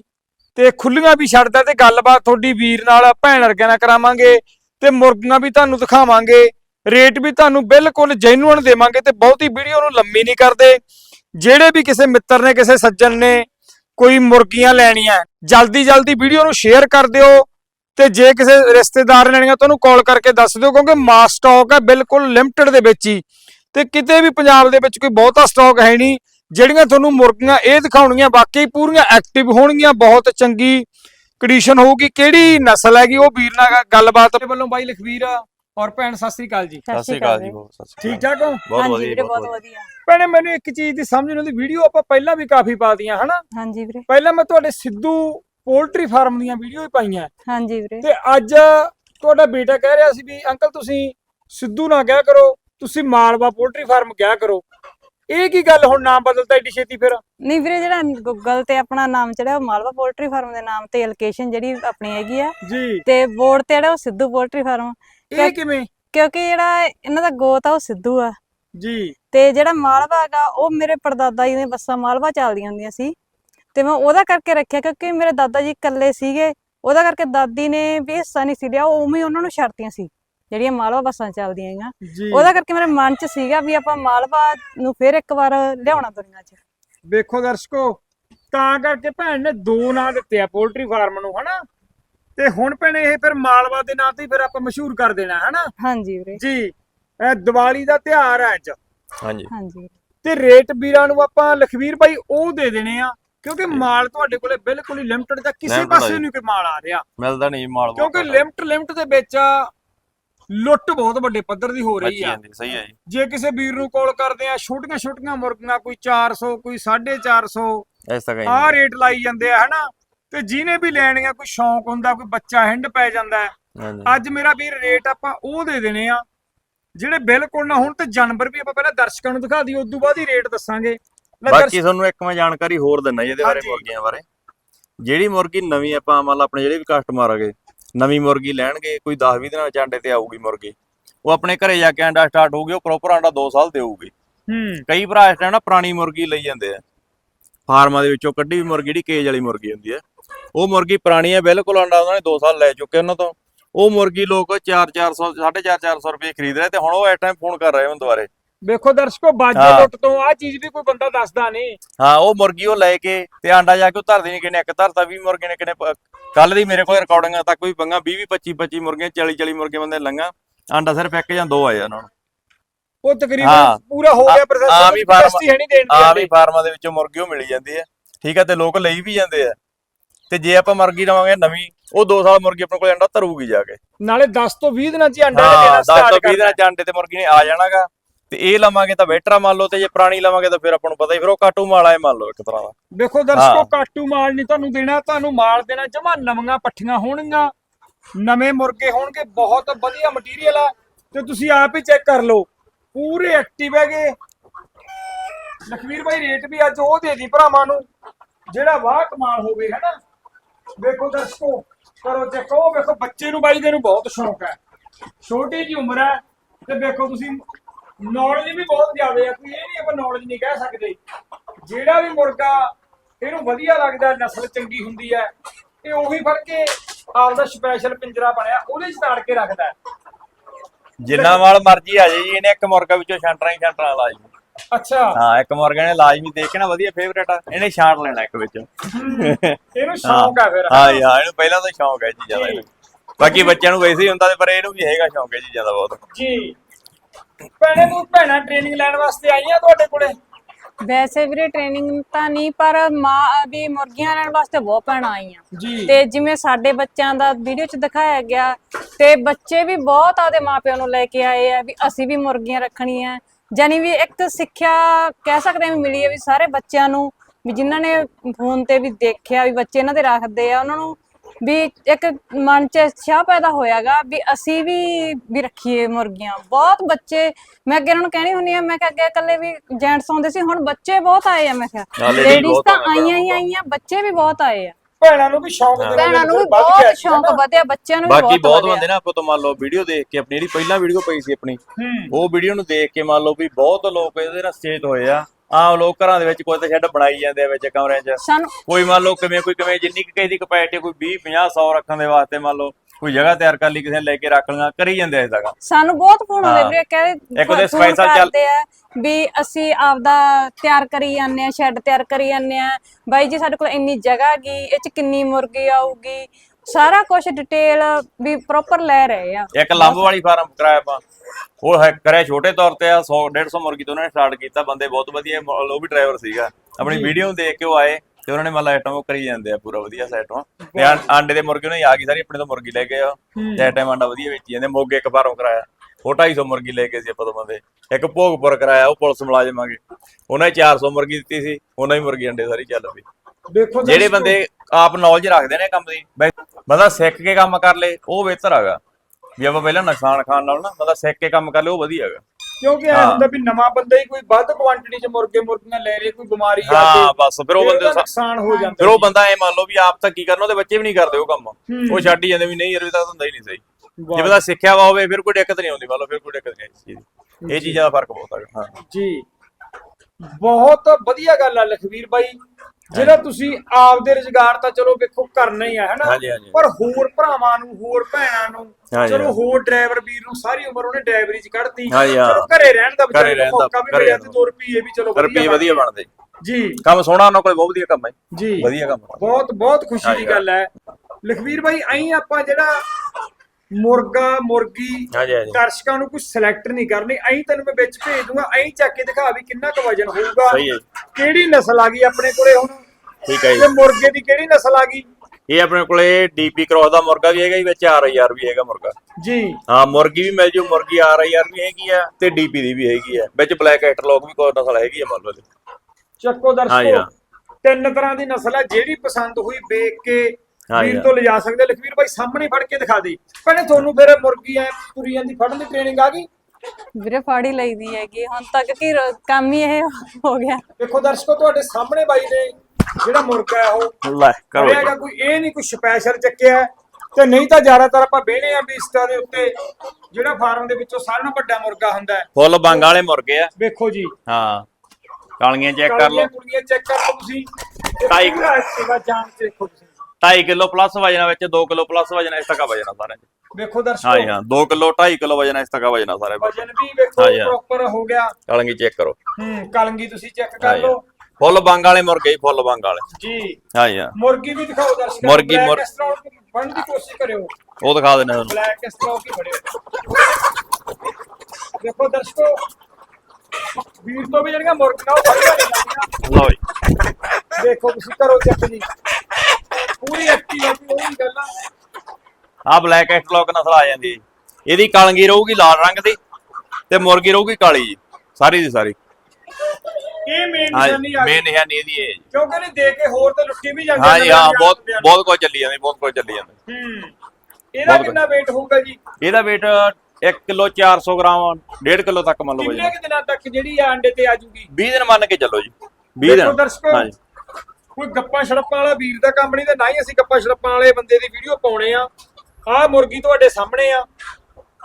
S1: ਤੇ ਖੁੱਲੀਆਂ ਵੀ ਛੱਡਦਾ ਤੇ ਗੱਲਬਾਤ ਤੁਹਾਡੀ ਵੀਰ ਨਾਲ ਭੈਣ ਵਰਗਿਆਂ ਨਾਲ ਕਰਾਵਾਂਗੇ ਤੇ ਮੁਰਗੀਆਂ ਵੀ ਤੁਹਾਨੂੰ ਦਿਖਾਵਾਂਗੇ। ਰੇਟ ਵੀ ਤੁਹਾਨੂੰ ਬਿਲਕੁਲ ਜੈਨੂਅਨ ਦੇਵਾਂਗੇ ਤੇ ਬਹੁਤੀ ਵੀਡੀਓ ਨੂੰ ਲੰਮੀ ਨਹੀਂ ਕਰਦੇ। ਜਿਹੜੇ ਵੀ ਕਿਸੇ ਮਿੱਤਰ ਨੇ, ਕਿਸੇ ਸੱਜਣ ਨੇ ਕੋਈ ਮੁਰਗੀਆਂ ਲੈਣੀਆਂ ਜਲਦੀ ਜਲਦੀ ਵੀਡੀਓ ਨੂੰ ਸ਼ੇਅਰ ਕਰ ਦਿਓ ਤੇ ਜੇ ਕਿਸੇ ਰਿਸ਼ਤੇਦਾਰ ਲੈਣੀਆਂ ਤਾਂ ਉਹਨੂੰ ਕਾਲ ਕਰਕੇ ਦੱਸ ਦਿਓ, ਕਿਉਂਕਿ ਮਾਸ ਸਟਾਕ ਹੈ ਬਿਲਕੁਲ ਲਿਮਟਿਡ ਦੇ ਵਿੱਚ ਹੀ। ਤੇ ਕਿਤੇ ਵੀ ਪੰਜਾਬ ਦੇ ਵਿੱਚ ਕੋਈ ਬਹੁਤਾ ਸਟਾਕ ਹੈ ਨਹੀਂ, ਜਿਹੜੀਆਂ ਤੁਹਾਨੂੰ ਮੁਰਗੀਆਂ ਇਹ ਦਿਖਾਉਣੀਆਂ ਬਾਕੀ ਪੂਰੀਆਂ ਐਕਟਿਵ ਹੋਣਗੀਆਂ, ਬਹੁਤ ਚੰਗੀ ਕੰਡੀਸ਼ਨ ਹੋਊਗੀ। ਕਿਹੜੀ ਨਸਲ ਹੈਗੀ, ਉਹ ਵੀਰ ਨਾਲ ਗੱਲਬਾਤ। ਦੇ ਵੱਲੋਂ ਬਾਈ ਲਖਵੀਰ ਔਰ ਭੈਣ ਸਤਿ ਸ੍ਰੀ ਅਕਾਲ ਜੀ।
S2: ਸਤਿ ਸ਼੍ਰੀ ਅਕਾਲ ਜੀ ਬਹੁਤ ਸਤਿ ਸ਼੍ਰੀ
S1: ਠੀਕ ਠਾਕ ਹੋ?
S2: ਬਹੁਤ
S3: ਹਾਂਜੀ
S2: ਵਧੀਆ
S3: ਵੀਰੇ
S2: ਬਹੁਤ ਵਧੀਆ।
S1: ਭੈਣੇ ਮੈਨੂੰ ਇੱਕ ਚੀਜ਼ ਦੀ ਸਮਝ ਨਹੀਂ ਆਉਂਦੀ ਵੀਡੀਓ ਆਪਾਂ ਪਹਿਲਾਂ ਵੀ ਕਾਫੀ ਪਾਤੀਆਂ ਹਨਾ?
S3: ਹਾਂਜੀ ਵੀਰੇ।
S1: ਪਹਿਲਾਂ ਮੈਂ ਤੁਹਾਡੇ ਸਿੱਧੂ ਪੋਲਟਰੀ ਫਾਰਮ ਦੀਆਂ ਵੀਡੀਓ ਹੀ ਪਾਈਆਂ।
S3: ਹਾਂਜੀ ਵੀਰੇ।
S1: ਤੇ ਅੱਜ ਤੁਹਾਡਾ ਬੇਟਾ ਕਹਿ ਰਿਹਾ ਸੀ ਵੀ ਅੰਕਲ ਤੁਸੀਂ ਸਿੱਧੂ ਨਾ ਕਿਹਾ ਕਰੋ ਤੁਸੀਂ ਮਾਲਵਾ ਪੋਲਟਰੀ ਫਾਰਮ ਕਿਹਾ ਕਰੋ। ਇਹ ਕੀ ਗੱਲ ਹੁਣ ਨਾਮ ਬਦਲਤਾ ਏਡੀ ਛੇਤੀ ਫਿਰ?
S3: ਨਹੀਂ ਵੀਰੇ ਜਿਹੜਾ ਗੂਗਲ ਤੇ ਆਪਣਾ ਨਾਮ ਚੜਿਆ ਉਹ ਮਾਲਵਾ ਪੋਲਟਰੀ ਫਾਰਮ ਦੇ ਨਾਮ ਤੇ ਲੋਕੇਸ਼ਨ ਜਿਹੜੀ ਆਪਣੀ ਹੈਗੀ ਆ
S1: ਜੀ।
S3: ਤੇ ਬੋਰਡ ਤੇ ਜਿਹੜਾ ਉਹ ਸਿੱਧੂ ਪੋਲਟਰੀ ਫਾਰਮ।
S1: ਇਹ ਕਿਵੇਂ?
S3: ਕਿਉਂਕਿ ਜਿਹੜਾ ਇਹਨਾਂ ਦਾ ਗੋਤ ਆ ਉਹ ਸਿੱਧੂ ਆ।
S1: ਜੀ।
S3: ਤੇ ਜਿਹੜਾ ਮਾਲਵਾ ਹੈਗਾ ਉਹ ਮੇਰੇ ਪਰਦਾਦਾ ਜੀ ਨੇ ਬੱਸਾਂ ਮਾਲਵਾ ਚੱਲਦੀਆਂ ਹੁੰਦੀਆਂ ਸੀ। ਤੇ ਮੈਂ ਉਹਦਾ ਕਰਕੇ ਰੱਖਿਆ ਕਿਉਂਕਿ ਮੇਰੇ ਦਾਦਾ ਜੀ ਇਕੱਲੇ ਸੀਗੇ। ਉਹਦਾ ਕਰਕੇ ਦਾਦੀ ਨੇ ਵੀ ਹਿੱਸਾ ਨਹੀਂ ਸੀ ਲਿਆ ਉਹ ਉਵੇਂ ਉਹਨਾਂ ਨੂੰ ਛੱਡਤੀਆਂ ਸੀ ਜਿਹੜੀਆਂ ਮਾਲਵਾ ਬੱਸਾਂ ਚੱਲਦੀਆਂ ਹੈਗੀਆਂ। ਉਹਦਾ ਕਰਕੇ ਮੇਰੇ ਮਨ 'ਚ ਸੀਗਾ ਵੀ ਆਪਾਂ ਮਾਲਵਾ ਨੂੰ ਫਿਰ ਇੱਕ ਵਾਰ ਲਿਆਉਣਾ ਦੁਨੀਆ 'ਚ।
S1: ਵੇਖੋ ਦਰਸ਼ਕੋ ਤਾਂ ਕਰਕੇ ਭੈਣ ਨੇ ਦੋ ਨਾਂ ਦਿੱਤੇ ਆ ਪੋਲਟਰੀ ਫਾਰਮ ਨੂੰ ਹਨਾ? ਤੇ ਹੁਣ ਭੈਣੇ ਇਹ ਫਿਰ ਮਾਲਵਾ ਦੇ ਨਾਂ ਤੇ ਹੀ ਫਿਰ ਆਪਾਂ ਮਸ਼ਹੂਰ ਕਰ ਦੇਣਾ ਹਨਾ?
S3: ਹਾਂਜੀ ਵੀਰੇ।
S1: ਜੀ ਇਹ ਦੀਵਾਲੀ ਦਾ ਤਿਉਹਾਰ ਹੈ ਅੱਜ।
S2: ਹਾਂਜੀ।
S3: ਹਾਂਜੀ।
S1: ਤੇ ਰੇਟ ਵੀਰਾਂ ਨੂੰ ਆਪਾਂ ਲਖਵੀਰ ਭਾਈ ਉਹ ਦੇ ਦੇਣੇ ਆ ਕਿਉਂਕਿ ਮਾਲ ਤੁਹਾਡੇ ਕੋਲੇ ਬਿਲਕੁਲ ਹੀ ਲਿਮਟਿਡ ਦਾ ਕਿਸੇ ਪਾਸੇ
S2: ਆ।
S1: ਨਹੀਂ ਕੋਈ ਮਾਲ ਆ ਰਿਹਾ?
S2: ਮਿਲਦਾ ਨਹੀਂ ਮਾਲ
S1: ਕਿਉਂਕਿ
S2: ਆ।
S1: ਲਿਮਟ ਲਿਮਟ ਦੇ ਵਿੱਚ ਲੁੱਟ ਬਹੁਤ ਵੱਡੇ ਪੱਧਰ ਦੀ ਹੋ ਰਹੀ ਆ।
S2: ਸਹੀ ਹੈ ਜੀ।
S1: ਜੇ ਕਿਸੇ ਵੀਰ ਨੂੰ ਕਾਲ ਕਰਦੇ ਆ ਛੋਟੀਆਂ ਛੋਟੀਆਂ ਮੁਰਗੀਆਂ ਕੋਈ 400 ਕੋਈ 450
S2: ਇਸ ਤੱਕ
S1: ਆਹ ਰੇਟ ਲਾਈ ਜਾਂਦੇ ਆ ਹਨਾ? ਤੇ ਜਿਹਨੇ ਵੀ ਲੈਣੀਆਂ ਕੋਈ ਸ਼ੌਂਕ ਹੁੰਦਾ ਕੋਈ ਬੱਚਾ ਹਿੰਡ ਪੈ ਜਾਂਦਾ ਅੱਜ ਮੇਰਾ ਵੀਰ ਰੇਟ ਆਪਾਂ ਉਹ ਦੇ ਦੇਣੇ ਆ ਜਿਹੜੇ ਬਿਲਕੁਲ ਨਾ ਹੁਣ ਤੇ ਜਾਨਵਰ ਵੀ ਆਪਾਂ ਪਹਿਲਾਂ ਦਰਸ਼ਕਾਂ ਨੂੰ ਦਿਖਾ ਦਈਏ ਉਸ ਤੋਂ ਬਾਅਦ ਹੀ ਰੇਟ ਦੱਸਾਂਗੇ।
S2: ਬਾਕੀ ਤੁਹਾਨੂੰ ਇੱਕ ਮੈਂ ਜਾਣਕਾਰੀ ਹੋਰ ਦਿੰਦਾ ਜੀ ਇਹਦੇ ਬਾਰੇ। ਮੁਰਗੀਆਂ ਬਾਰੇ। ਜਿਹੜੀ ਮੁਰਗੀ ਨਵੀਂ ਆਪਾਂ ਮੰਨ ਲਾ ਆਪਣੇ ਜਿਹੜੇ ਵੀ ਕਸਟਮਰ ਆਗੇ ਨਵੀਂ ਮੁਰਗੀ ਲੈਣਗੇ ਕੋਈ 10 20 ਦਿਨਾਂ ਵਿੱਚ ਆਂਡੇ ਤੇ ਆਊਗੀ ਮੁਰਗੀ ਉਹ ਆਪਣੇ ਘਰੇ ਜਾ ਕੇ ਆਂਡਾ ਸਟਾਰਟ ਹੋਊਗੀ ਉਹ ਪ੍ਰੋਪਰ ਆਂਡਾ 2 ਸਾਲ ਦੇਊਗੀ
S1: ਹੂੰ।
S2: ਕਈ ਭਰਾ ਇਸ ਟਾਈਮ ਨਾ ਪੁਰਾਣੀ ਮੁਰਗੀ ਲਈ ਜਾਂਦੇ ਆ। ਫਾਰਮਾਂ ਦੇ ਵਿੱਚੋਂ ਕੱਢੀ ਵੀ ਮੁਰਗੀ ਜਿਹੜੀ ਕੇਜ ਵਾਲੀ ਮੁਰਗੀ ਹੁੰਦੀ ਹੈ ਉਹ ਮੁਰਗੀ ਪੁਰਾਣੀ ਹੈ ਬਿਲਕੁਲ ਆਂਡਾ ਉਹਨਾਂ ਨੇ 2 ਸਾਲ ਲੈ ਚੁੱਕੇ ਉਹਨਾਂ ਤੋਂ। ਉਹ ਮੁਰਗੀ ਲੋਕ 4-400 4.5-400 ਰੁਪਏ ਖਰੀਦ ਰਹੇ ਤੇ ਹੁਣ ਉਹ ਇਸ ਟਾਈਮ ਫੋਨ ਕਰ ਰਹੇ ਹਨ ਦੁਬਾਰੇ।
S1: ਵੇਖੋ ਦਰਸ਼ਕੋ ਬਾਜੇ। ਲੁੱਟ ਤੋਂ ਆ ਚੀਜ਼ ਵੀ ਕੋਈ ਬੰਦਾ ਦੱਸਦਾ ਨਹੀਂ।
S2: ਹਾਂ ਉਹ ਮੁਰਗੀ ਉਹ ਲੈ ਕੇ ਤੇ ਆਂਡਾ ਜਾ ਕੇ ਉਹ ਧਰਦੇ ਨਹੀਂ ਕਿਨੇ ਇੱਕ ਧਰਤਾ 20 ਮੁਰਗੇ ਨੇ ਕਿਨੇ ਕੱਲ ਦੀ ਮੇਰੇ ਕੋਲ ਰਿਕਾਰਡਿੰਗਾਂ ਤੱਕ ਵੀ ਪੰਗਾ 20 20 25 25 ਮੁਰਗੀਆਂ 40 40 ਮੁਰਗੇ ਬੰਦੇ ਲੰਗਾ ਆਂਡਾ ਸਿਰਫ ਇੱਕ ਜਾਂ ਦੋ ਆਏ ਉਹਨਾਂ ਨੂੰ।
S1: ਉਹ ਤਕਰੀਬਨ। ਪੂਰਾ ਹੋ ਗਿਆ ਪ੍ਰੋਸੈਸ
S2: ਆ ਵੀ ਫਾਰਮ-
S1: ਕਪੈਸਿਟੀ ਹੈ
S2: ਫਾਰਮਾਂ ਦੇ ਵਿੱਚੋਂ ਮੁਰਗੀ ਉਹ ਮਿਲੀ ਜਾਂਦੀ ਹੈ। ਠੀਕ ਹੈ ਤੇ ਲੋਕ ਲਈ ਵੀ ਜਾਂਦੇ ਆ। ਤੇ ਜੇ ਆਪਾਂ ਮੁਰਗੀ ਲਵਾਂਗੇ ਨਵੀਂ ਉਹ 2 ਸਾਲ ਮੁਰਗੀ ਆਪਣੇ ਕੋਲ ਅੰਡਾ ਧਰੂਗੀ ਜਾ ਕੇ।
S1: ਨਾਲੇ 10 ਤੋਂ 20 ਦਿਨਾਂ ਚ ਹੀ ਅੰਡਾ
S2: ਹਾਂ
S1: ਦੇਣਾ
S2: 10 ਤੋਂ
S1: ਸਟਾਰਟ
S2: 20
S1: ਕਰਨਾ।
S2: ਦਿਨਾਂ ਚ ਆਂਡੇ ਤੇ ਮੁਰਗੀ ਨੇ ਆ ਜਾਣਾਗਾ। ਤੇ ਇਹ ਲਵਾਂਗੇ ਤਾਂ ਬੈਟਰਾ ਮੰਨ ਲਓ ਤੇ ਜੇ ਪੁਰਾਣੀ ਲਵਾਂਗੇ ਤਾਂ ਫਿਰ ਆਪਾਂ ਨੂੰ ਪਤਾ ਹੀ ਫਿਰ ਉਹ ਕਾਟੂ ਮਾਲਾ ਹੈ ਮੰਨ ਲਓ ਇੱਕ ਤਰ੍ਹਾਂ ਦਾ।
S1: ਵੇਖੋ ਦਰਸ਼ਕੋ। ਕਾਟੂ ਮਾਲ ਨਹੀਂ ਤੁਹਾਨੂੰ ਦੇਣਾ ਤੁਹਾਨੂੰ ਮਾਲ ਦੇਣਾ ਜਮਾ ਨਵੀਆਂ ਪੱਠੀਆਂ ਹੋਣਗੀਆਂ। ਨਵੇਂ ਮੁਰਗੇ ਹੋਣਗੇ ਬਹੁਤ ਵਧੀਆ ਮਟੀਰੀਅਲ ਆ। ਤੇ ਤੁਸੀਂ ਆਪ ਹੀ ਚੈੱਕ ਕਰ ਲਓ ਪੂਰੇ ਐਕਟਿਵ ਹੈਗੇ। ਲਖਵੀਰ ਭਾਈ ਰੇਟ ਵੀ ਅੱਜ ਉਹ ਦੇ ਦੀ ਭਰਾਵਾਂ ਨੂੰ ਜਿਹੜਾ ਵਾਹ ਕਮਾਲ ਹੋਵੇ ਹੈਨਾ? ਵੇਖੋ ਦਰਸ਼ਕੋ ਕਰੋ ਚੈੱਕ ਉਹ ਵੇਖੋ, ਬੱਚੇ ਨੂੰ ਬਾਈ ਦੇ ਨੂੰ ਬਹੁਤ ਸ਼ੌਂਕ ਹੈ। ਛੋਟੀ ਜੀ ਉਮਰ ਹੈ ਤੇ ਵੇਖੋ ਤੁਸੀਂ ਨੌਲੇਜ ਵੀ ਬਹੁਤ ਜ਼ਿਆਦਾ ਹੈ। ਕੋਈ ਇਹ ਨਹੀਂ ਆਪਾਂ ਨੌਲੇਜ ਨਹੀਂ ਕਹਿ ਸਕਦੇ। ਜਿਹੜਾ ਵੀ ਮੁਰਗਾ ਇਹਨੂੰ ਵਧੀਆ ਲੱਗਦਾ, ਨਸਲ ਚੰਗੀ ਹੁੰਦੀ ਹੈ, ਤੇ ਉਹੀ ਫੜ ਕੇ ਆਪਦਾ ਸਪੈਸ਼ਲ ਪਿੰਜਰਾ ਬਣਿਆ, ਉਹਦੇ 'ਚ ਤਾੜ ਕੇ ਰੱਖਦਾ ਹੈ।
S2: ਜਿੰਨਾ ਵਾਲ ਮਰਜ਼ੀ ਆ ਜਾਏ ਜੀ, ਇਹਨੇ ਇੱਕ ਮੁਰਗਾ ਵਿੱਚੋਂ ਛਾਂਟਣਾ ਹੀ ਛਾਂਟਣਾ ਲਾਜ਼ਮੀ
S1: ਅੱਛਾ।
S2: ਹਾਂ ਇੱਕ ਮੁਰਗੇ ਨੇ ਲਾਜ਼ਮੀ ਦੇਖ ਕੇ ਨਾ ਵਧੀਆ ਫੇਵਰੇਟ ਆ। ਇਹਨੇ ਛਾਂਟ ਲੈਣਾ ਇੱਕ ਵਿੱਚੋਂ।
S1: ਇਹਨੂੰ ਸ਼ੌਂਕ ਹੈ ਫਿਰ।
S2: ਹਾਂ ਜੀ ਹਾਂ ਇਹਨੂੰ ਪਹਿਲਾਂ ਤੋਂ ਸ਼ੌਂਕ ਹੈ ਚੀਜ਼ਾਂ ਦਾ ਇਹਨੂੰ। ਬਾਕੀ ਬੱਚਿਆਂ ਨੂੰ ਵੈਸੇ ਹੀ ਹੁੰਦਾ ਤੇ ਪਰ ਇਹਨੂੰ ਵੀ ਹੈਗਾ ਸ਼ੌਂਕ ਹੈ ਚੀਜ਼ਾਂ ਦਾ ਬਹੁਤ।
S1: ਜੀ। ਭੈਣੇ ਨੂੰ ਭੈਣਾਂ ਟ੍ਰੇਨਿੰਗ ਲੈਣ ਵਾਸਤੇ ਆਈਆਂ ਤੁਹਾਡੇ ਕੋਲੇ?
S3: ਵੈਸੇ ਵੀਰੇ ਟ੍ਰੇਨਿੰਗ ਤਾਂ ਨਹੀਂ ਪਰ ਮਾਂ ਵੀ ਮੁਰਗੀਆਂ ਲੈਣ ਵਾਸਤੇ ਬਹੁਤ ਭੈਣਾਂ ਆਈਆਂ।
S1: ਜੀ।
S3: ਤੇ ਜਿਵੇਂ ਸਾਡੇ ਬੱਚਿਆਂ ਦਾ ਵੀਡੀਓ 'ਚ ਦਿਖਾਇਆ ਗਿਆ ਤੇ ਬੱਚੇ ਵੀ ਬਹੁਤ ਆਦੇ ਮਾਪਿਆਂ ਨੂੰ ਲੈ ਕੇ ਆਏ ਆ ਵੀ ਅਸੀਂ ਵੀ ਮੁਰਗੀਆਂ ਰੱਖਣੀਆਂ। ਜਾਨੀ ਵੀ ਇੱਕ ਸਿੱਖਿਆ ਕਹਿ ਸਕਦੇ ਹਾਂ ਵੀ ਮਿਲੀ ਹੈ ਵੀ ਸਾਰੇ ਬੱਚਿਆਂ ਨੂੰ ਵੀ ਜਿਨ੍ਹਾਂ ਨੇ ਫੋਨ ਤੇ ਵੀ ਦੇਖਿਆ ਵੀ ਬੱਚੇ ਇਹਨਾਂ ਦੇ ਰੱਖਦੇ ਆ ਉਹਨਾਂ ਨੂੰ ਵੀ ਇੱਕ ਮਨ 'ਚ ਚਾਹ ਪੈਦਾ ਹੋਇਆਗਾ ਵੀ ਅਸੀਂ ਵੀ ਵੀ ਰੱਖੀਏ ਮੁਰਗੀਆਂ। ਬਹੁਤ ਬੱਚੇ ਮੈਂ ਅੱਗੇ ਇਹਨਾਂ ਨੂੰ ਕਹਿਣੀ ਹੁੰਨੀ ਆ ਮੈਂ ਕਿਹਾ ਅੱਗੇ ਇਕੱਲੇ ਵੀ ਜੈਂਟਸ ਆਉਂਦੇ ਸੀ ਹੁਣ ਬੱਚੇ ਬਹੁਤ ਆਏ ਆ ਮੈਂ ਕਿਹਾ। ਲੇਡੀਜ਼
S2: ਬਹੁਤ
S3: ਤਾਂ ਆਈਆਂ ਹੀ ਆਈਆਂ ਬੱਚੇ ਵੀ ਬਹੁਤ ਆਏ ਆ।
S1: ਭੈਣਾਂ ਨੂੰ ਵੀ ਸ਼ੌਂਕ ਦੇ
S3: ਭੈਣਾਂ ਨੂੰ ਵੀ ਬਹੁਤ ਸ਼ੌਂਕ ਵਧਿਆ ਬੱਚਿਆਂ ਨੂੰ ਵੀ
S2: ਬਾਕੀ ਬਹੁਤ। ਬੰਦੇ ਨਾ ਆਪਾਂ ਤੋਂ ਮੰਨ ਲਓ ਵੀਡੀਓ ਦੇਖ ਕੇ ਆਪਣੀ ਜਿਹੜੀ ਪਹਿਲਾਂ ਵੀਡੀਓ ਪਈ ਸੀ ਆਪਣੀ ਉਹ ਵੀਡੀਓ ਨੂੰ ਦੇਖ ਕੇ ਮੰਨ ਲਓ ਵੀ ਬਹੁਤ ਲੋਕ ਇਹਦੇ ਨਾਲ ਸਚੇਤ ਹੋਏ ਆ। ਆਮ ਲੋਕ ਘਰਾਂ ਦੇ ਵਿੱਚ ਕੋਈ ਤਾਂ ਸ਼ੈੱਡ ਬਣਾਈ ਜਾਂਦੇ ਆ ਵਿੱਚ ਕਮਰਿਆਂ 'ਚ। ਕੋਈ ਮੰਨ ਲਓ ਕਿਵੇਂ ਕੋਈ ਕਿਵੇਂ ਜਿੰਨੀ ਕੁ ਕਿਸੇ ਦੀ ਕਪੈਸਿਟੀ ਕੋਈ 20 50 100 ਰੱਖਣ ਦੇ ਵਾਸਤੇ ਮੰਨ ਲਓ ਕੋਈ ਜਗ੍ਹਾ ਤਿਆਰ ਕਰ ਲਈ ਕਿਸੇ ਨੇ ਲੈ ਕੇ ਰੱਖ ਲਈਆਂ ਕਰੀ ਜਾਂਦੇ ਐ ਤੱਕ
S3: ਸਾਨੂੰ ਬਹੁਤ ਫੋਨ ਆਉਂਦੇ। ਵੀਰੇ ਕਹਿੰਦੇ
S2: ਇੱਕ
S3: ਫੋਨ
S2: special ਚੱਲ-
S3: ਵੀ ਅਸੀਂ ਆਪਦਾ ਤਿਆਰ ਕਰੀ ਜਾਂਦੇ ਆ ਸ਼ੈੱਡ ਤਿਆਰ ਕਰੀ ਜਾਂਦੇ ਆ ਬਾਈ ਜੀ ਸਾਡੇ ਕੋਲ ਇੰਨੀ ਜਗ੍ਹਾ ਗਈ ਇਹ ਚ ਕਿੰਨੀ ਮੁਰਗੀ ਆਊਗੀ? ਸਾਰਾ ਕੁਝ ਡਿਟੇਲ ਵੀ ਪ੍ਰੋਪਰ ਲੈ ਰਹੇ ਆ
S2: ਇੱਕ ਲੰਬ ਵਾਲੀ ਫਾਰਮ ਕਰਾਇਆ ਆਪਾਂ। ਉਹ ਹੈ ਕਰਿਆ ਛੋਟੇ ਤੌਰ ਤੇ ਆ 100 150 ਮੁਰਗੀ ਤੋਂ ਉਹਨਾਂ ਨੇ ਸਟਾਰਟ ਕੀਤਾ। ਬੰਦੇ ਬਹੁਤ ਵਧੀਆ ਉਹ ਵੀ ਡਰਾਈਵਰ ਸੀਗਾ। ਆਪਣੀ ਵੀਡੀਓ ਨੂੰ ਦੇਖ ਕੇ ਉਹ ਆਏ ਤੇ ਉਹਨਾਂ ਨੇ ਮਤਲਬ ਆਈਟਮ ਉਹ ਕਰੀ ਜਾਂਦੇ ਆ ਪੂਰਾ ਵਧੀਆ ਸੈਟਮ ਤੇ ਆਂਡੇ ਦੇ ਮੁਰਗੇ ਨੂੰ ਹੀ ਆ ਗਈ ਸਾਰੀ ਆਪਣੇ ਤੋਂ ਮੁਰਗੀ ਲੈ ਗਏ ਆ ਤੇ ਟਾਈਮ ਆਂਡਾ ਵਧੀਆ ਵੇਚੀ ਜਾਂਦੇ ਮੋਗੇ ਇੱਕ ਫਾਰਮ ਕਰਾਇਆ। ਉਹ 250 ਮੁਰਗੀ ਲੈ ਕੇ ਸੀ ਆਪਾਂ ਤੋਂ ਬੰਦੇ ਇੱਕ ਭੋਗਪੁਰ ਕਰਾਇਆ ਉਹ ਪੁਲਿਸ ਮੁਲਾਜ਼ਮ ਆਗੇ ਉਹਨਾਂ ਨੇ 400 ਮੁਰਗੀ ਦਿੱਤੀ ਸੀ ਉਹਨਾਂ ਹੀ ਮੁਰਗੀ ਅੰਡੇ ਸਾਰੀ ਚੱਲ ਪਈ
S1: ਦੇਖੋ
S2: ਜਿਹੜੇ ਬੰਦੇ ਆਪ ਨੌਲੇਜ ਰੱਖਦੇ ਨੇ ਕੰਮ ਦੀ ਬੰਦਾ ਸਿੱਖ ਕੇ ਕੰਮ ਕਰ ਲੇ ਉਹ ਬਿਹਤਰ ਹੈਗਾ ਵੀ ਆਪਾਂ ਪਹਿਲਾਂ ਨੁਕਸਾਨ ਖਾਣ ਨਾਲ ਨਾ ਬੰਦਾ ਸਿੱਖ ਕੇ ਕੰਮ ਕਰ ਲੇ ਉਹ ਵਧੀਆ ਹੈਗਾ
S1: ਕਿਉਂਕਿ ਐ
S2: ਹਾਂ।
S1: ਹੁੰਦਾ ਵੀ ਨਵਾਂ ਬੰਦਾ ਹੀ ਕੋਈ ਵੱਧ ਕੁਆਂਟੀਟੀ ਚ ਮੁਰਗੇ ਮੁਰਗੀਆਂ ਲੈ ਲੇ ਕੋਈ ਬਿਮਾਰੀ ਆ
S2: ਹਾਂ
S1: ਜੇ
S2: ਬਸ ਫਿਰ ਉਹ ਬੰਦੇ
S1: ਨੁਕਸਾਨ ਹੋ ਜਾਂਦਾ
S2: ਫਿਰ ਉਹ। ਬੰਦਾ ਐ ਮੰਨ ਲਓ ਵੀ ਆਪ ਤਾਂ ਕੀ ਕਰਨਾ ਉਹਦੇ ਬੱਚੇ ਵੀ ਨਹੀਂ ਕਰਦੇ ਉਹ ਕੰਮ
S1: ਹੂੰ।
S2: ਉਹ ਛੱਡ ਹੀ ਜਾਂਦੇ ਵੀ ਨਹੀਂ ਯਾਰ ਇਹ ਤਾਂ ਹੁੰਦਾ ਹੀ ਨਹੀਂ ਸਹੀ। ਜੇ ਬੰਦਾ ਸਿੱਖਿਆ ਵਾ ਹੋਵੇ ਫਿਰ ਕੋਈ ਦਿੱਕਤ ਨਹੀਂ ਆਉਂਦੀ ਲਓ ਫਿਰ ਕੋਈ ਦਿੱਕਤ ਨਹੀਂ ਆਈ। ਇਸ ਚੀਜ਼ ਦੀ ਇਹ ਚੀਜ਼ਾਂ ਦਾ ਫ਼ਰਕ ਬਹੁਤ ਹੈਗਾ ਹਾਂ।
S1: ਜੀ। ਬਹੁਤ ਵਧੀਆ ਗੱਲ ਆ ਲਖਵੀਰ ਬਾਈ। ਜਿਹੜਾ ਤੁਸੀਂ ਆਪਦੇ ਰੁਜ਼ਗਾਰ ਤਾਂ ਚਲੋ ਵੇਖੋ ਕਰਨਾ ਹੀ ਆ ਹੈਨਾ?
S2: ਹਾਂਜੀ, ਹਾਂਜੀ।
S1: ਪਰ ਹੋਰ ਭਰਾਵਾਂ ਨੂੰ ਹੋਰ ਭੈਣਾਂ ਨੂੰ
S2: ਹਾਂਜੀ,
S1: ਚਲੋ
S2: ਹਾਂਜੀ।
S1: ਹੋਰ ਡਰਾਈਵਰ ਵੀਰ ਨੂੰ ਸਾਰੀ ਉਮਰ ਉਹਨੇ ਡਰਾਈਵਰੀ ਚ ਕੱਢਤੀ।
S2: ਹਾਂਜੀ, ਹਾਂ।
S1: ਚਲੋ ਘਰੇ ਰਹਿਣ ਦਾ ਵਿਚਾਰੇ
S2: ਘਰੇ
S1: ਨੂੰ
S2: ਰਹਿਣ ਦਾ,
S1: ਮੌਕਾ ਵੀ
S2: ਘਰੇ
S1: ਮਿਲਿਆ ਤੇ
S2: ਰਹਿਣ
S1: 2 ਰੁਪਏ ਵੀ ਚਲੋ
S2: ਰੁਪਏ ਵਧੀਆ ਬਣਦੇ।
S1: ਜੀ।
S2: ਕੰਮ ਸੋਹਣਾ ਉਹਨਾਂ ਕੋਲ ਬਹੁਤ ਵਧੀਆ ਕੰਮ ਹੈ
S1: ਜੀ।
S2: ਵਧੀਆ ਕੰਮ।
S1: ਬਹੁਤ ਬਹੁਤ ਖੁਸ਼ੀ ਦੀ
S2: ਹਾਂਜੀ,
S1: ਗੱਲ ਹੈ ਲਖਵੀਰ ਬਾਈ ਅਹੀਂ ਆਪਾਂ ਜਿਹੜਾ ਮੁਰਗਾ ਮੁਰਗੀ
S2: ਹਾਂਜੀ ਹਾਂਜੀ।
S1: ਦਰਸ਼ਕਾਂ ਨੂੰ ਕੁਝ ਸਿਲੈਕਟ ਨਹੀਂ ਕਰਨੀ। ਅਹੀਂ ਤੈਨੂੰ ਮੈਂ ਵਿੱਚ ਭੇਜ ਦੂੰਗਾ। ਅਹੀਂ ਚੱਕ ਕੇ ਦਿਖਾ ਵੀ ਕਿੰਨਾ ਕੁ ਵਜਨ ਹੋਊਗਾ।
S2: ਸਹੀ ਹੈ
S1: ਕਿਹੜੀ ਨਸਲ ਆ ਗਈ ਆਪਣੇ ਕੋਲੇ ਹੁਣ?
S2: ਠੀਕ ਹੈ
S1: ਤੇ
S2: ਜੀ
S1: ਮੁਰਗੇ ਦੀ ਕਿਹੜੀ ਨਸਲ ਆ ਗਈ?
S2: ਇਹ ਆਪਣੇ ਕੋਲੇ ਡੀਪੀ ਕ੍ਰੋਸ ਦਾ ਮੁਰਗਾ ਵੀ ਹੈਗਾ ਜੀ ਵਿੱਚ ਆਰਆਈਆਰ ਵੀ ਹੈਗਾ ਮੁਰਗਾ।
S1: ਜੀ।
S2: ਹਾਂ ਮੁਰਗੀ ਵੀ ਮਿਲ ਜੂ ਮੁਰਗੀ ਆਰਆਈਆਰ ਵੀ ਹੈਗੀ ਆ ਤੇ ਡੀਪੀ ਦੀ ਵੀ ਹੈਗੀ ਆ। ਵਿੱਚ ਬਲੈਕ ਐਟਰਲੌਗ ਵੀ ਕੋਈ ਨਸਲ ਹੈਗੀ ਆ ਮੰਨ ਲਓ ਇਹਦੀ।
S1: ਚੱਕੋ
S2: ਹਾਂਜੀ,
S1: ਦਰਸ਼ਕੋ
S2: ਹਾਂ।
S1: ਤਿੰਨ ਤਰ੍ਹਾਂ ਦੀ ਨਸਲ ਹੈ ਜਿਹੜੀ ਪਸੰਦ ਹੋਈ ਵੇਖ ਕੇ ਵੀਰ। ਤੋਂ ਲਿਜਾ ਸਕਦੇ ਲਖਵੀਰ ਬਾਈ ਸਾਹਮਣੇ ਫੜ ਕੇ ਦਿਖਾ ਦੇ। ਭੈਣੇ ਤੁਹਾਨੂੰ ਫਿਰ ਮੁਰਗੀ ਐ ਤੁਰੀ ਜਾਂਦੀ ਫੜਨ ਦੀ ਟ੍ਰੇਨਿੰਗ ਆ ਗਈ?
S3: ਵੀਰੇ ਫਾੜੀ ਲਈਦੀ ਹੈਗੀ ਹੁਣ ਤੱਕ ਕੀ ਕੰਮ ਹੀ ਇਹ ਹੋ ਗਿਆ।
S1: ਦੇਖੋ ਦਰਸ਼ਕੋ ਤੁਹਾਡੇ ਸਾਹਮਣੇ ਬਾਈ ਨੇ ਜਿਹੜਾ ਮੁਰਗਾ ਹੈ ਉਹ
S2: ਲੈ ਕਰੋ
S1: ਹੈਗਾ ਕੋਈ ਇਹ ਨਹੀਂ ਕੋਈ ਸਪੈਸ਼ਲ ਚੱਕਿਆ ਤੇ ਨਹੀਂ ਤਾਂ ਜ਼ਿਆਦਾਤਰ ਆਪਾਂ ਵੇਹਣੇ ਆ ਵੀ ਇੰਸਟਾ ਦੇ ਉੱਤੇ ਜਿਹੜਾ ਫਾਰਮ ਦੇ ਵਿੱਚੋਂ ਸਾਰਿਆਂ ਨਾਲੋਂ ਵੱਡਾ ਮੁਰਗਾ ਹੁੰਦਾ ਹੈ।
S2: ਫੁੱਲ ਬੰਗ ਵਾਲੇ ਮੁਰਗੇ ਆ।
S1: ਵੇਖੋ ਜੀ।
S2: ਹਾਂ। ਕਾਲੀਆਂ ਚੈੱਕ ਕਰ
S1: ਕਾਲੀਆਂ
S2: ਲਓ
S1: ਕੁੜੀਆਂ ਚੈੱਕ ਕਰ ਲਓ ਤੁਸੀਂ। ਜਾਣ ਚ ਦੇਖੋ ਤੁਸੀਂ।
S2: 2.5 ਕਿਲੋ ਪਲੱਸ ਵਜਣਾ ਵਿੱਚ 2 ਕਿਲੋ ਪਲੱਸ ਵਜਣਾ ਇਸ ਤੱਕ ਵਜਣਾ ਸਾਰਿਆਂ ਚ
S1: ਵੇਖੋ ਦਰਸ਼ਕੋ।
S2: ਹਾਂ ਹਾਂ 2 ਕਿਲੋ 2.5 ਕਿਲੋ ਵਜਣਾ ਇਸ ਤੱਕ ਵਜਣਾ ਸਾਰੇ।
S1: ਵਜਨ ਵੀ ਵੇਖੋ। ਪ੍ਰੋਪਰ ਹੋ। ਗਿਆ।
S2: ਕਾਲੀਆਂ ਚੈੱਕ ਕਰੋ।
S1: ਹੂੰ ਕਲੰਗੀ ਤੁਸੀਂ ਚੈੱਕ ਕਰ ਲਓ।
S2: ਫੁੱਲ ਬੰਗ ਵਾਲੇ ਮੁਰਗੇ ਫੁੱਲ ਬੰਗ ਵਾਲੇ।
S1: ਜੀ।
S2: ਹਾਂ ਹਾਂ।
S1: ਮੁਰਗੀ ਵੀ ਦਿਖਾਓ ਦਰਸ਼ਕਾਂ
S2: ਮੁਰਗੀ, ਮੁਰ-
S1: ਬਣਨ ਦੀ ਕੋਸ਼ਿਸ਼ ਕਰਿਓ।
S2: ਉਹ ਦਿਖਾ ਦਿੰਦੇ ਤੁਹਾਨੂੰ।
S1: ਬਲੈਕ ਸਟ੍ਰੋਕ ਹੀ ਬੜਿਓ ਦੇਖੋ ਦਰਸ਼ਕੋ ਵੀਰ ਤੋਂ ਵੀ ਜਿਹੜੀਆਂ ਮੁਰਗੀਆਂ ਉਹ ਵਧੀਆ ਨਹੀਂ ਲੱਗਦੀਆਂ
S2: ਲਓ ਜੀ।
S1: ਦੇਖੋ ਤੁਸੀਂ ਕਰੋ ਚੈੱਕ ਜੀ। ਪੂਰੀ ਐਕਟਿਵ ਹੈ ਉਹ ਵੀ ਗੱਲ ਆ।
S2: ਆ ਬਲੈਕ ਐਟਲੌਗ ਨਸਲ ਆ ਜਾਂਦੀ ਹੈ ਜੀ। ਇਹਦੀ ਕਾਲੰਗੀ ਰਹੂਗੀ ਲਾਲ ਰੰਗ ਦੀ ਤੇ ਮੁਰਗੀ ਰਹੂਗੀ ਕਾਲੀ ਜੀ। ਸਾਰੀ ਦੀ ਸਾਰੀ।
S1: ਇਹ ਮੇਨ
S2: ਹਾਂ
S1: ਨਿਸ਼ਾਨੀ ਆ ਗਈ।
S2: ਮੇਨ ਨਿਸ਼ਾਨੀ ਇਹਦੀ ਹੈ ਜੀ।
S1: ਕਿਉਂਕਿ ਨਹੀਂ ਦੇ ਕੇ ਹੋਰ ਤੇ ਲੁੱਟੀ ਵੀ ਜਾਂਦੇ
S2: ਹਾਂ ਜੀ
S1: ਨੇ
S2: ਹਾਂ
S1: ਨਵੇਂ
S2: ਬਹੁਤ। ਬਹੁਤ ਕੁਝ ਚੱਲੀ ਜਾਂਦੀ ਬਹੁਤ ਕੁਝ ਚੱਲੀ ਜਾਂਦਾ।
S1: ਹੂੰ। ਇਹਦਾ
S2: ਬਹੁਤ
S1: ਕਿੰਨਾ weight ਹੋਊਗਾ ਜੀ?
S2: ਇਹਦਾ weight 1 ਕਿਲੋ 400 ਗ੍ਰਾਮ 1.5 ਕਿਲੋ ਤੱਕ ਮੰਨ ਲਓ
S1: ਕਿੰਨੇ
S2: ਵਜਨ
S1: ਕੁ ਦਿਨਾਂ ਤੱਕ ਜਿਹੜੀ ਆ ਅੰਡੇ ਤੇ ਆ ਜੂਗੀ
S2: 20 ਦਿਨ ਮੰਨ ਕੇ ਚੱਲੋ ਜੀ। 20
S1: ਦੇਖੋ
S2: ਦਿਨ।
S1: ਦਰਸ਼ਕੋ
S2: ਹਾਂਜੀ।
S1: ਕੋਈ ਗੱਪਾਂ ਛੜੱਪਾਂ ਵਾਲਾ ਵੀਰ ਦਾ ਕੰਮ ਨਹੀਂ ਤੇ ਨਾ ਹੀ ਅਸੀਂ ਗੱਪਾਂ ਛੜੱਪਾਂ ਵਾਲੇ ਬੰਦੇ ਦੀ ਵੀਡੀਓ ਪਾਉਣੇ ਆ। ਆਹ ਮੁਰਗੀ ਤੁਹਾਡੇ ਸਾਹਮਣੇ ਆ।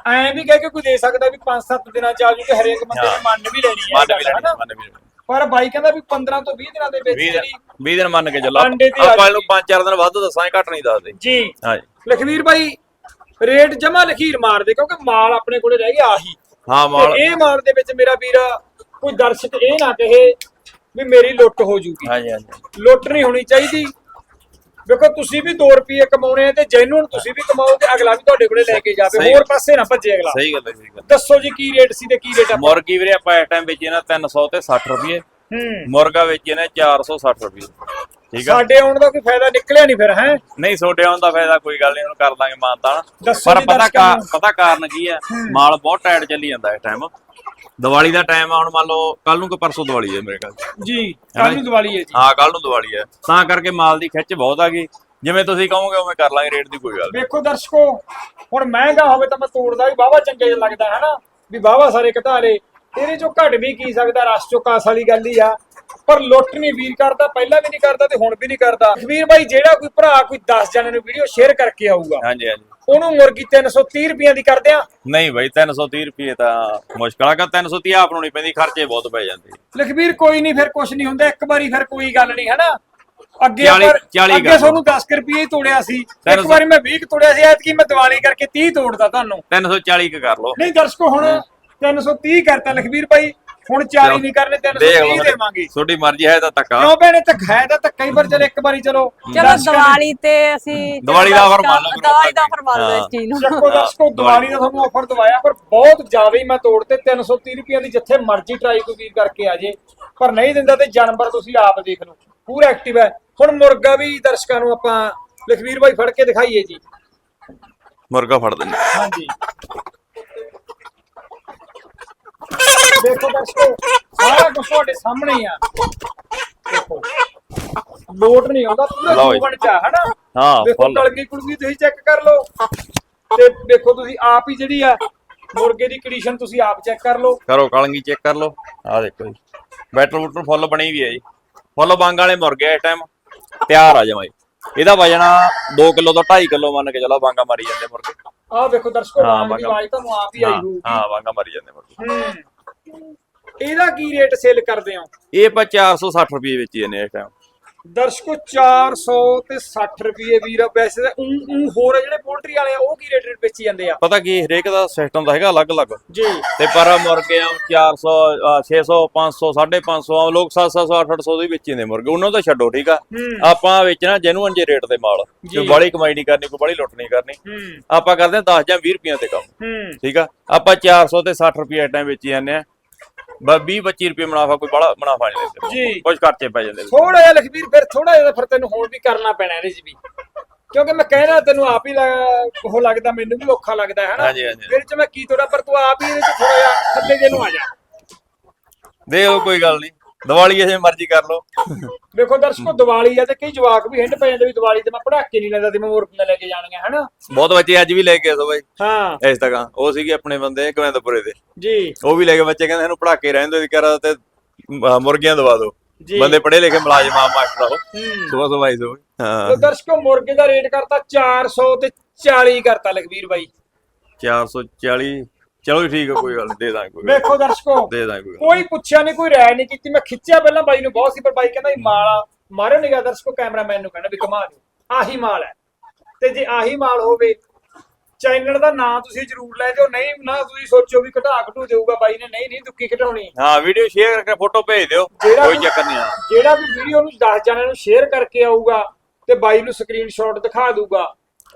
S1: ਐਂ ਵੀ ਕਹਿ ਕੇ ਕੋਈ ਦੇ ਸਕਦਾ ਵੀ 5-7 ਦਿਨਾਂ ਚ ਆ ਜੂ ਤੇ ਹਰੇਕ ਬੰਦੇ ਨੇ
S2: ਹਾਂ।
S1: ਮੰਨ ਵੀ ਲੈਣੀ ਹੈ
S2: ਮੰਨ ਵੀ ਲੈਣੀ? ਮੰਨ ਵੀ ਲੈਣੀ।
S1: ਪਰ ਬਾਈ ਕਹਿੰਦਾ ਵੀ 15 ਤੋਂ 20 ਦਿਨਾਂ ਦੇ ਵਿੱਚ
S2: 20
S1: ਜਿਹੜੀ
S2: ਦਿਨ 20 ਦਿਨ ਮੰਨ ਕੇ ਚੱਲੋ।
S1: ਅੰਡੇ
S2: ਆਪਾਂ। ਇਹਨੂੰ 5-4 ਦਿਨ ਵੱਧ ਦੱਸਾਂਗੇ ਘੱਟ ਨਹੀਂ ਦੱਸਦੇ।
S1: ਜੀ।
S2: ਹਾਂਜੀ।
S1: ਲਖਵੀਰ ਬਾਈ ਰੇਟ ਜਮਾ ਲਖੀਰ ਮਾਰਦੇ ਕਿਉਂਕਿ ਮਾਲ ਆਪਣੇ ਕੋਲੇ ਰਹਿ ਗਿਆ ਆਹੀ।
S2: ਹਾਂ ਮਾਲ।
S1: ਤੇ ਇਹ ਮਾਲ ਦੇ ਵਿੱਚ ਮੇਰਾ ਵੀਰ ਕੋਈ ਦਰਸ਼ਕ ਇਹ ਨਾ ਕਹੇ ਵੀ ਮੇਰੀ ਲੁੱਟ ਹੋ ਜੂਗੀ।
S2: ਹਾਂਜੀ ਹਾਂਜੀ
S1: ਲੁੱਟ ਨਹੀਂ ਹੋਣੀ ਚਾਹੀਦੀ। ਵੇਖੋ ਤੁਸੀਂ ਵੀ 2 ਰੁਪਏ ਕਮਾਉਣੇ ਆ ਤੇ ਜੈਨੂਨ ਤੁਸੀਂ ਵੀ ਕਮਾਓਗੇ ਅਗਲਾ ਵੀ ਤੁਹਾਡੇ ਕੋਲੇ ਲੈ ਕੇ ਜਾਵੇ। ਹੋਰ। ਪਾਸੇ ਨਾ ਭੱਜੇ ਅਗਲਾ।
S2: ਸਹੀ ਗੱਲ ਹੈ ਸਹੀ ਗੱਲ।
S1: ਦੱਸੋ ਜੀ ਕੀ ਰੇਟ ਸੀ ਤੇ ਕੀ ਰੇਟ ਆ?
S2: ਮੁਰਗੀ ਵੀਰੇ ਆਪਾਂ ਇਸ ਟਾਈਮ ਵੇਚੀ ਨਾ 300 ਤੇ 60 ਰੁਪਏ।
S1: ਹੂੰ।
S2: ਮੁਰਗਾ ਵੇਚੀ ਨੇ 460 ਰੁਪਏ। ਠੀਕ ਆ।
S1: ਸਾਡੇ ਆਉਣ ਦਾ ਕੋਈ ਫਾਇਦਾ ਨਿਕਲਿਆ ਨਹੀਂ ਫਿਰ ਹੈ?
S2: ਨਹੀਂ ਛੋਟੇ ਆਉਣ ਦਾ ਫਾਇਦਾ ਕੋਈ ਗੱਲ ਨਹੀਂ ਹੁਣ ਕਰ ਦਾਂਗੇ ਮਾਨਤਾਨ
S1: ਦੱਸੋ
S2: ਪਰ
S1: ਜੀ
S2: ਪਤਾ ਕਾ। ਪਤਾ ਕਾਰਨ ਕੀ ਹੈ। ਮਾਲ ਬਹੁਤ ਟਾਈਟ ਚੱਲੀ ਜਾਂਦਾ ਇਸ ਟਾਈਮ ਦੀਵਾਲੀ ਦਾ ਟਾਈਮ ਆ ਹੁਣ ਮੰਨ ਲਓ ਕੱਲ ਨੂੰ ਕਿ ਪਰਸੋਂ ਦੀਵਾਲੀ ਹੈ ਮੇਰੇ ਖਿਆਲ ਚ।
S1: ਜੀ ਕੱਲ ਨੂੰ ਦੀਵਾਲੀ ਹੈ ਜੀ।
S2: ਹਾਂ ਕੱਲ ਨੂੰ ਦੀਵਾਲੀ ਹੈ ਤਾਂ ਕਰਕੇ ਮਾਲ ਦੀ ਖਿੱਚ ਬਹੁਤ ਆ ਗਈ। ਜਿਵੇਂ ਤੁਸੀਂ ਕਹੋਗੇ ਉਵੇਂ ਕਰ ਲਾਂਗੇ ਰੇਟ ਦੀ ਕੋਈ ਗੱਲ ਨਹੀਂ।
S1: ਵੇਖੋ ਦਰਸ਼ਕੋ ਹੁਣ ਮਹਿੰਗਾ ਹੋਵੇ ਤਾਂ ਮੈਂ ਤੋੜਦਾ ਵੀ ਵਾਹਵਾ ਚੰਗੇ ਜਿਹਾ ਲੱਗਦਾ ਹੈ ਨਾ ਵੀ ਵਾਹਵਾ ਸਾਰੇ ਘਟਾ ਲੇ ਇਹਦੇ ਚੋਂ ਘਟ ਵੀ ਕੀ ਸਕਦਾ ਰਸ ਚੋਂ ਕਾਸ ਵਾਲੀ ਗੱਲ ਹੀ ਆ। ਪਰ ਲੁੱਟ ਨਹੀਂ ਵੀਰ ਕਰਦਾ ਪਹਿਲਾਂ ਵੀ ਨਹੀਂ ਕਰਦਾ ਤੇ ਹੁਣ ਵੀ ਨਹੀਂ ਕਰਦਾ। ਵੀਰ ਬਾਈ ਜਿਹੜਾ ਕੋਈ ਭਰਾ ਕੋਈ 10 ਜਣਿਆਂ ਨੂੰ ਵੀਡੀਓ ਸ਼ੇਅਰ ਕਰਕੇ ਆਊਗਾ
S2: ਹਾਂਜੀ ਹਾਂਜੀ।
S1: ਉਹਨੂੰ ਮੁਰਗੀ 330 ਰੁਪਈਆਂ ਦੀ ਕਰਦੇ ਆ?
S2: ਨਹੀਂ ਬਾਈ 330 ਰੁਪਏ ਤਾਂ ਮੁਸ਼ਕਲ ਆ ਕਿ 330 ਆਪ ਨੂੰ ਨਹੀਂ ਪੈਂਦੀ ਖਰਚੇ ਬਹੁਤ ਪੈ ਜਾਂਦੇ।
S1: ਲਖਬੀਰ ਕੋਈ ਨਹੀਂ ਫਿਰ ਕੁਝ ਨਹੀਂ ਹੁੰਦਾ ਇੱਕ ਵਾਰੀ ਫਿਰ ਕੋਈ ਗੱਲ ਨਹੀਂ ਹੈਨਾ? ਅੱਗੇ
S2: 40
S1: ਆਪਾਂ-
S2: 40
S1: ਅੱਗੇ। ਤੁਹਾਨੂੰ 10 ਕੁ ਰੁਪਏ ਹੀ ਤੋੜਿਆ ਸੀ। ਇੱਕ ਵਾਰੀ ਮੈਂ 20 ਕੁ ਤੋੜਿਆ ਸੀ ਐਤਕੀ ਮੈਂ ਦੀਵਾਲੀ ਕਰਕੇ 30 ਤੋੜਦਾ ਤੁਹਾਨੂੰ।
S2: 340 ਕ ਕਰ ਲਓ।
S1: ਨਹੀਂ ਦਰਸ਼ਕੋ ਹੁਣ 330 ਕਰਤਾ ਲਖਬੀਰ ਭਾਈ ਹੁਣ 40 ਨਹੀਂ ਕਰਨੇ
S2: ਦੇਖ
S1: 330
S2: ਲਓ
S1: ਦੇਵਾਂਗੇ।
S2: ਤੁਹਾਡੀ ਮਰਜ਼ੀ ਹੈ ਤਾਂ ਧੱਕਾ।
S1: ਕਿਉਂ ਭੈਣੇ ਧੱਕਾ ਹੈ ਤਾਂ ਧੱਕਾ ਹੀ ਪਰ ਚਲ ਇੱਕ ਵਾਰੀ ਚਲੋ।
S3: ਚਲੋ ਦੀਵਾਲੀ ਤੇ ਅਸੀਂ
S2: ਦੀਵਾਲੀ ਦਾ offer ਮੰਨ ਲਓ
S3: ਦੀਵਾਲੀ ਦਾ ਆਫਰ ਮੰਨ ਲਓ ਇਸ। ਚੀਜ਼ ਨੂੰ।
S1: ਚੱਕੋ ਦਰਸ਼ਕੋ ਦੀਵਾਲੀ ਦਾ ਤੁਹਾਨੂੰ ਆਫਰ ਦਵਾਇਆ ਪਰ ਬਹੁਤ ਜ਼ਿਆਦਾ ਹੀ ਮੈਂ ਤੋੜਤੇ 330 ਰੁਪਏ ਦੀ ਜਿੱਥੇ ਮਰਜ਼ੀ ਟਰਾਈ ਕੋਈ ਵੀਰ ਕਰਕੇ ਆ ਜੇ। ਪਰ ਨਹੀਂ ਦਿੰਦਾ ਤੇ ਜਾਨਵਰ ਤੁਸੀਂ ਆਪ ਦੇਖ ਲਓ। ਪੂਰਾ ਐਕਟਿਵ ਹੈ। ਹੁਣ ਮੁਰਗਾ ਵੀ ਦਰਸ਼ਕਾਂ ਨੂੰ ਆਪਾਂ ਲਖਵੀਰ ਭਾਈ ਫੜ ਕੇ ਦਿਖਾਈਏ ਜੀ।
S2: ਮੁਰਗਾ ਫੜ ਦਿੰਦੇ
S1: ਹਾਂਜੀ। ਦੇਖੋ ਦਰਸ਼ਕੋ ਸਾਰਾ ਕੁਝ ਤੁਹਾਡੇ ਸਾਹਮਣੇ ਹੀ ਆ। ਦੇਖੋ ਲੋਟ ਨਹੀਂ ਆਉਂਦਾ ਪੂਰਾ
S2: ਲਓ ਜੀ।
S1: ਚ ਆ ਹਨਾ?
S2: ਹਾਂ
S1: ਦੇਖੋ
S2: ਫੁੱਲ।
S1: ਕਲਗੀ ਕੁਲਗੀ ਤੁਸੀਂ ਚੈੱਕ ਕਰ ਲਓ। ਤੇ ਦੇਖੋ ਤੁਸੀਂ ਆਪ ਹੀ ਜਿਹੜੀ ਆ ਮੁਰਗੇ ਦੀ ਕੰਡੀਸ਼ਨ ਤੁਸੀਂ ਆਪ ਚੈੱਕ ਕਰ ਲਓ।
S2: ਕਰੋ ਕਲੰਗੀ ਚੈੱਕ ਕਰ ਲਓ। ਆਹ ਦੇਖੋ ਜੀ। ਬੈਟਰ ਬੁੱਟਰ ਫੁੱਲ ਬਣੀ ਵੀ ਹੈ ਜੀ। ਫੁੱਲ ਬੰਗ ਵਾਲੇ ਮੁਰਗੇ ਇਸ ਟਾਈਮ ਤਿਆਰ ਆ ਜਮਾਈ ਇਹਦਾ ਵਜਨ 2 ਕਿਲੋ ਤੋਂ 2.5 ਕਿਲੋ ਮੰਨ ਕੇ ਚਲੋ ਬਾਂਗਾ ਮਾਰੀ ਜਾਂਦੇ ਮੁਰਗੇ।
S1: ਆਹ ਦੇਖੋ ਦਰਸ਼ਕੋ
S2: ਹਾਂ,
S1: ਵਾਂਗ ਦੀ
S2: ਬਾਗਾ।
S1: ਆਵਾਜ਼ ਤੁਹਾਨੂੰ ਆਪ ਹੀ ਆਈ
S2: ਹਾਂ
S1: ਹੋਊਗੀ।
S2: ਹਾਂ ਬਾਂਗਾ ਮਾਰੀ ਜਾਂਦੇ ਮੁਰਗੇ।
S1: ਹੂੰ। ਇਹਦਾ ਕੀ ਰੇਟ ਸੇਲ ਕਰਦੇ ਹੋ?
S2: ਇਹ ਆਪਾਂ 460 ਰੁਪਏ ਵੇਚੀ ਜਾਂਦੇ ਇਸ ਟਾਈਮ
S1: ਦਰਸ਼ਕੋ 400 ਤੇ 60 ਰੁਪਏ ਵੀਰ ਵੈਸੇ ਤਾਂ ਊਂ ਊਂ ਹੋਰ ਆ ਜਿਹੜੇ ਪੋਲਟਰੀ ਵਾਲੇ ਆ ਉਹ ਕੀ ਰੇਟ ਰੇਟ ਵੇਚੀ ਜਾਂਦੇ ਆ?
S2: ਪਤਾ ਕੀ ਹਰੇਕ ਦਾ ਸਿਸਟਮ ਦਾ ਹੈਗਾ ਅਲੱਗ-ਅਲੱਗ।
S1: ਜੀ।
S2: ਤੇ ਪਰ ਮੁਰਗੇ ਆ 400 ਅ, 600 500 550 ਆਮ ਲੋਕ 700 800 ਦੇ ਵਿੱਚ ਹੀ ਨੇ ਮੁਰਗੇ। ਉਹਨਾਂ ਤੋਂ ਛੱਡੋ ਠੀਕ ਆ?
S1: ਹੂੰ।
S2: ਆਪਾਂ ਵੇਚਣਾ ਜੈਨੂਅਨ ਜੇ ਰੇਟ ਦੇ ਮਾਲ। ਕੋਈ ਬੜੀ ਕਮਾਈ ਨਹੀਂ ਕਰਨੀ ਕੋਈ ਬੜੀ ਲੁੱਟ ਨਹੀਂ ਕਰਨੀ।
S1: ਹੂੰ।
S2: ਆਪਾਂ ਕਰਦੇ ਹਾਂ 10 ਜਾਂ 20 ਰੁਪਈਆਂ ਤੇ ਕੰਮ।
S1: ਹੂੰ।
S2: ਠੀਕ ਆ? ਆਪਾਂ 400 ਤੇ 60 ਰੁਪਏ ਟਾਈਮ ਵੇਚੀ ਜਾਂਦੇ ਆ। ਬਸ 20 25 ਰੁਪਏ ਮੁਨਾਫਾ ਕੋਈ ਬੜਾ ਮੁਨਾਫਾ ਨਹੀਂ ਲੈਂਦੇ
S1: ਜੀ।
S2: ਕੁਝ ਖਰਚੇ ਪੈ ਜਾਂਦੇ ਨੇ।
S1: ਥੋੜਾ ਜਿਹਾ ਲਖਬੀਰ ਫਿਰ ਥੋੜਾ ਜਿਹਾ ਫਿਰ ਤੈਨੂੰ ਹੋਰ ਵੀ ਕਰਨਾ ਪੈਣਾ ਇਹਦੇ 'ਚ ਵੀ ਕਿਉਂਕਿ ਮੈਂ ਕਹਿਣਾ ਤੈਨੂੰ ਆਪ ਹੀ ਲੱਗ- ਉਹ ਲੱਗਦਾ ਮੈਨੂੰ ਵੀ ਔਖਾ ਲੱਗਦਾ ਹੈ ਨਾ
S2: ਹਾਂਜੀ, ਹਾਂਜੀ।
S1: ਫਿਰ ਚ ਮੈਂ ਕੀ ਤੋੜਾ ਪਰ ਤੂੰ ਆਪ ਹੀ ਇਹਦੇ 'ਚ ਥੋੜਾ ਜਿਹਾ ਥੱਲੇ ਜੇ ਨੂੰ ਆ ਜਾ
S2: ਦੇਖੋ ਕੋਈ ਗੱਲ ਨਹੀਂ ਦੀਵਾਲੀ ਜਿਵੇਂ ਮਰਜ਼ੀ ਕਰ ਲਓ।
S1: ਦੇਖੋ ਦਰਸ਼ਕੋ ਦੀਵਾਲੀ ਆ ਤੇ ਕਈ ਜਵਾਕ ਵੀ ਹਿੰਡ ਪੈ ਜਾਂਦੇ ਵੀ ਦੀਵਾਲੀ ਤੇ ਮੈਂ ਪੜਾਕੇ ਨਹੀਂ ਲੈਂਦਾ ਤੇ ਮੈਂ ਮੁਰਗੀਆਂ ਲੈ ਕੇ ਜਾਣੀਆਂ ਹਨਾ?
S2: ਬਹੁਤ ਬੱਚੇ ਅੱਜ ਵੀ ਲੈ ਕੇ ਆਏ ਸੋ ਬਾਈ।
S1: ਹਾਂ।
S2: ਇਸ ਤੱਕ ਉਹ ਸੀਗੇ ਆਪਣੇ ਬੰਦੇ ਗਵਿੰਦਪੁਰੇ ਦੇ।
S1: ਜੀ।
S2: ਉਹ ਵੀ ਲੈ ਕੇ ਬੱਚੇ ਕਹਿੰਦੇ ਇਹਨੂੰ ਪੜਾਕੇ ਰਹਿੰਦੇ ਸੀ ਕਰ ਤੇ ਮੁਰਗੀਆਂ ਦਵਾ ਦਿਓ।
S1: ਜੀ।
S2: ਬੰਦੇ ਪੜ੍ਹੇ ਲਿਖੇ ਮੁਲਾਜ਼ਮ ਆ ਮਾਸਟਰ ਉਹ। ਸੁਬਾ ਆਈ ਸੋ ਹਾਂ।
S1: ਦਰਸ਼ਕੋ ਮੁਰਗੇ ਦਾ ਰੇਟ ਕਰਤਾ 400 ਤੇ 40 ਕਰਤਾ ਲਖਬੀਰ ਬਾਈ।
S2: 440 ਚਲੋ ਜੀ ਠੀਕ ਹੈ ਕੋਈ ਗੱਲ ਨਹੀਂ ਦੇ ਦਾਂਗੇ ਕੋਈ ਗੱਲ
S1: ਵੇਖੋ ਦਰਸ਼ਕੋ
S2: ਨੀ, ਦੇ ਦਾਂਗੇ ਕੋਈ ਗੱਲ
S1: ਕੋਈ ਪੁੱਛਿਆ ਨਹੀਂ ਕੋਈ ਰਾਇ ਨਹੀਂ ਕੀਤੀ। ਮੈਂ ਖਿੱਚਿਆ ਪਹਿਲਾਂ ਬਾਈ ਨੂੰ ਬਹੁਤ ਸੀ ਪਰ ਬਾਈ ਕਹਿੰਦਾ ਵੀ ਮਾਲ ਮਾਰਿਓ ਨਿਗਾ ਦਰਸ਼ਕੋ ਕੈਮਰਾਮੈਨ ਨੂੰ ਕਹਿੰਦਾ ਵੀ ਕਮਾ ਦਿਓ। ਆਹੀ ਮਾਲ ਹੈ। ਤੇ ਜੇ ਆਹੀ ਮਾਲ ਹੋਵੇ ਚੈਨਲ ਦਾ ਨਾਂ ਤੁਸੀਂ ਜ਼ਰੂਰ ਲੈ ਦਿਓ ਨਹੀਂ ਨਾ ਤੁਸੀਂ ਸੋਚੋ ਵੀ ਘਟਾ ਘਟੂ ਦੇਊਗਾ ਬਾਈ ਨੇ ਨਹੀਂ ਨਹੀਂ ਦੁੱਕੀ ਘਟਾਉਣੀ
S2: ਹਾਂ ਵੀਡੀਓ ਸ਼ੇਅਰ ਕਰਕੇ ਫੋਟੋ ਭੇਜ ਦਿਓ
S1: ਜਿਹੜਾ
S2: ਕੋਈ
S1: ਵੀ-
S2: ਚੱਕਰ ਨਹੀਂ
S1: ਜਿਹੜਾ ਵੀ ਵੀਡੀਓ ਨੂੰ 10 ਜਣਿਆਂ ਨੂੰ ਸ਼ੇਅਰ ਕਰਕੇ ਆਊਗਾ ਤੇ ਬਾਈ ਨੂੰ ਸਕਰੀਨਸ਼ਾਟ ਦਿਖਾ ਦੂਗਾ